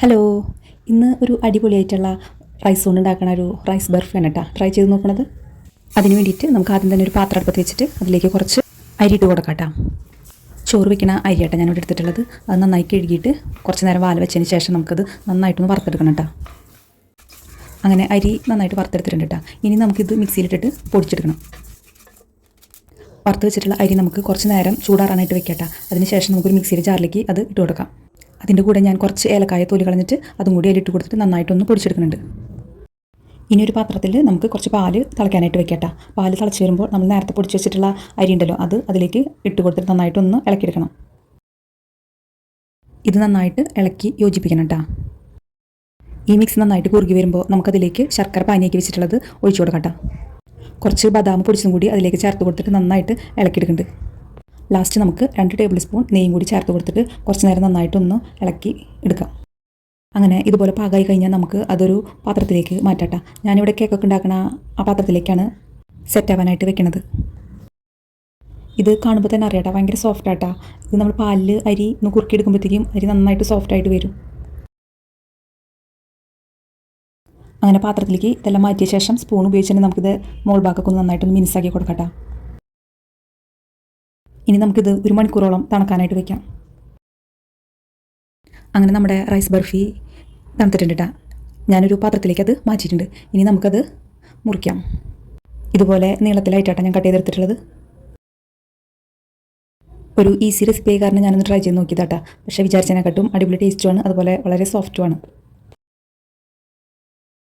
Hello ഇന്ന് ഒരു അടിപൊളിയായിട്ടുള്ള റൈസ് കൊണ്ട് ഉണ്ടാക്കണ ഒരു റൈസ് ബർഫിയാണ് കേട്ടോ ട്രൈ ചെയ്ത് നോക്കണത്. അതിന് വേണ്ടിയിട്ട് നമുക്ക് ആദ്യം തന്നെ ഒരു പാത്രം അടുപ്പത്ത് വെച്ചിട്ട് അതിലേക്ക് കുറച്ച് അരി ഇട്ട് കൊടുക്കാം ചോറ് വെക്കണ അരിയാട്ടോ ഞാനിവിടെ എടുത്തിട്ടുള്ളത്. അത് നന്നായി കഴുകിയിട്ട് കുറച്ച് നേരം വാല വെച്ചതിന് ശേഷം നമുക്കത് നന്നായിട്ടൊന്ന് വറുത്തെടുക്കണം കേട്ടോ അങ്ങനെ അരി നന്നായിട്ട് വറുത്തെടുത്തിട്ടുണ്ട് കേട്ടോ ഇനി നമുക്കിത് മിക്സിയിലിട്ടിട്ട് പൊടിച്ചെടുക്കണം. വറുത്ത് വെച്ചിട്ടുള്ള അരി നമുക്ക് കുറച്ച് നേരം ചൂടാറാനായിട്ട് വെക്കാം കേട്ടോ അതിന് ശേഷം നമുക്കൊരു മിക്സിയുടെ ജാറിലേക്ക് അത് ഇട്ട് കൊടുക്കാം. അതിന്റെ കൂടെ ഞാൻ കുറച്ച് ഏലക്കായ തൊലി കളഞ്ഞിട്ട് അതും കൂടി അതിലിട്ട് കൊടുത്തിട്ട് നന്നായിട്ടൊന്ന് പൊടിച്ചെടുക്കുന്നുണ്ട്. ഇനി ഒരു പാത്രത്തിൽ നമുക്ക് കുറച്ച് പാൽ തിളയ്ക്കാനായിട്ട് വെക്കട്ടെ. പാൽ തിളച്ച് വരുമ്പോൾ നമ്മൾ നേരത്തെ പൊടിച്ച് വെച്ചിട്ടുള്ള അരി ഉണ്ടല്ലോ അത് അതിലേക്ക് ഇട്ട് കൊടുത്തിട്ട് നന്നായിട്ടൊന്ന് ഇളക്കിയെടുക്കണം. ഇത് നന്നായിട്ട് ഇളക്കി യോജിപ്പിക്കണം ഈ മിക്സ് നന്നായിട്ട് കുറുകി വരുമ്പോൾ നമുക്കതിലേക്ക് ശർക്കര പാനിയാക്കി വെച്ചിട്ടുള്ളത് ഒഴിച്ചു കൊടുക്കാം കുറച്ച് ബദാം പൊടിച്ചും കൂടി അതിലേക്ക് ചേർത്ത് കൊടുത്തിട്ട് നന്നായിട്ട് ഇളക്കിയെടുക്കുന്നുണ്ട്. ലാസ്റ്റ് നമുക്ക് രണ്ട് ടേബിൾ സ്പൂൺ നെയ്യും കൂടി ചേർത്ത് കൊടുത്തിട്ട് കുറച്ച് നേരം നന്നായിട്ടൊന്ന് ഇളക്കി എടുക്കാം. അങ്ങനെ ഇതുപോലെ പാകമായി കഴിഞ്ഞാൽ നമുക്ക് അതൊരു പാത്രത്തിലേക്ക് മാറ്റാം ഞാനിവിടെ കേക്കൊക്കെ ഉണ്ടാക്കണ ആ പാത്രത്തിലേക്കാണ് സെറ്റ് ആവാനായിട്ട് വെക്കണത്. ഇത് കാണുമ്പോൾ തന്നെ അറിയാട്ടാ ഭയങ്കര സോഫ്റ്റ് ആട്ടാ. ഇത് നമ്മൾ പാലിൽ അരി ഒന്ന് കുറുക്കിയെടുക്കുമ്പോഴത്തേക്കും അരി നന്നായിട്ട് സോഫ്റ്റ് ആയിട്ട് വരും. അങ്ങനെ പാത്രത്തിലേക്ക് ഇതെല്ലാം മാറ്റിയ ശേഷം സ്പൂൺ ഉപയോഗിച്ചിട്ട് നമുക്കിത് മോൾ ഭാഗമൊക്കെ ഒന്ന് നന്നായിട്ടൊന്ന് മിനുസാക്കി കൊടുക്കട്ടെ. ഇനി നമുക്കിത് ഒരു മണിക്കൂറോളം തണുക്കാനായിട്ട് വെക്കാം. അങ്ങനെ നമ്മുടെ റൈസ് ബർഫി തണുത്തിട്ടുണ്ട് കേട്ടോ ഞാനൊരു പാത്രത്തിലേക്ക് അത് മാറ്റിയിട്ടുണ്ട്. ഇനി നമുക്കത് മുറിക്കാം. ഇതുപോലെ നീളത്തിലായിട്ടാണ് ഞാൻ കട്ട് ചെയ്തെടുത്തിട്ടുള്ളത്. ഒരു ഈസി റെസിപ്പി കാരണം ഞാനൊന്ന് ട്രൈ ചെയ്ത് നോക്കിയതാട്ടാ പക്ഷേ വിചാരിച്ചതിനെക്കാട്ടും അടിപൊളി ടേസ്റ്റുമാണ് അതുപോലെ വളരെ സോഫ്റ്റുമാണ്